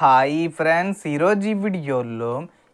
Hi friends ఈరోజు ఈ వీడియోలో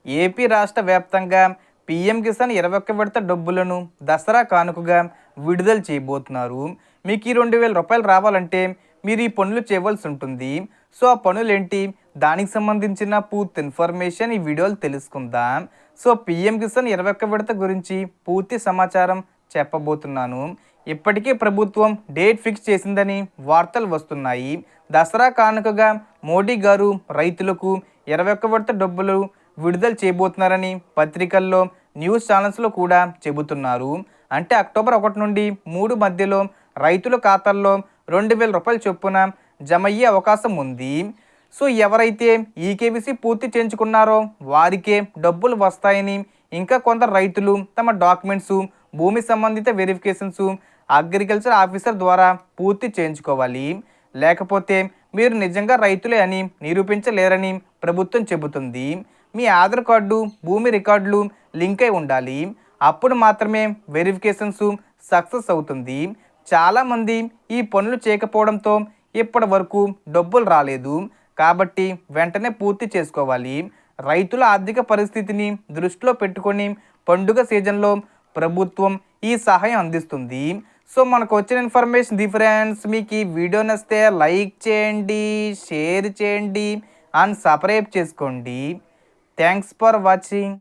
ఏపీ రాష్ట్ర వ్యాప్తంగా పీఎం కిసాన్ ఇరవై ఒక్క విడత డబ్బులను దసరా కానుకగా విడుదల చేయబోతున్నారు. మీకు ఈ రెండు వేల రూపాయలు రావాలంటే మీరు ఈ పనులు చేయవలసి ఉంటుంది. సో ఆ పనులు ఏంటి దానికి సంబంధించిన పూర్తి ఇన్ఫర్మేషన్ ఈ వీడియోలో తెలుసుకుందాం. సో పీఎం కిసాన్ ఇరవై ఒక్క విడత గురించి పూర్తి సమాచారం చెప్పబోతున్నాను. ఇప్పటికే ప్రభుత్వం డేట్ ఫిక్స్ చేసిందని వార్తలు వస్తున్నాయి. దసరా కానుకగా మోడీ గారు రైతులకు ఇరవై ఒక్క విడత డబ్బులు విడుదల చేయబోతున్నారని పత్రికల్లో న్యూస్ ఛానల్స్లో కూడా చెబుతున్నారు. అంటే అక్టోబర్ ఒకటి నుండి మూడు మధ్యలో రైతుల ఖాతాల్లో రెండు వేల రూపాయల చొప్పున జమ అయ్యే అవకాశం ఉంది. సో ఎవరైతే ఈకేబీసీ పూర్తి చేయించుకున్నారో వారికే డబ్బులు వస్తాయని ఇంకా కొందరు రైతులు తమ డాక్యుమెంట్స్ భూమి సంబంధిత వెరిఫికేషన్స్ అగ్రికల్చర్ ఆఫీసర్ ద్వారా పూర్తి చేయించుకోవాలి. లేకపోతే మీరు నిజంగా రైతులే అని నిరూపించలేరని ప్రభుత్వం చెబుతుంది. మీ ఆధార్ కార్డు భూమి రికార్డులు లింక్ అయి ఉండాలి. అప్పుడు మాత్రమే వెరిఫికేషన్స్ సక్సెస్ అవుతుంది. చాలామంది ఈ పనులు చేయకపోవడంతో ఇప్పటి వరకు డబ్బులు రాలేదు. కాబట్టి వెంటనే పూర్తి చేసుకోవాలి. రైతుల ఆర్థిక పరిస్థితిని దృష్టిలో పెట్టుకొని పండుగ సీజన్లో ప్రభుత్వం ఈ సహాయం అందిస్తుంది. సో మనకు వచ్చిన ఇన్ఫర్మేషన్ డిఫరెన్స్ మీకు ఈ వీడియో నచ్చితే లైక్ చేయండి షేర్ చేయండి అండ్ సబ్స్క్రైబ్ చేసుకోండి. Thanks for watching.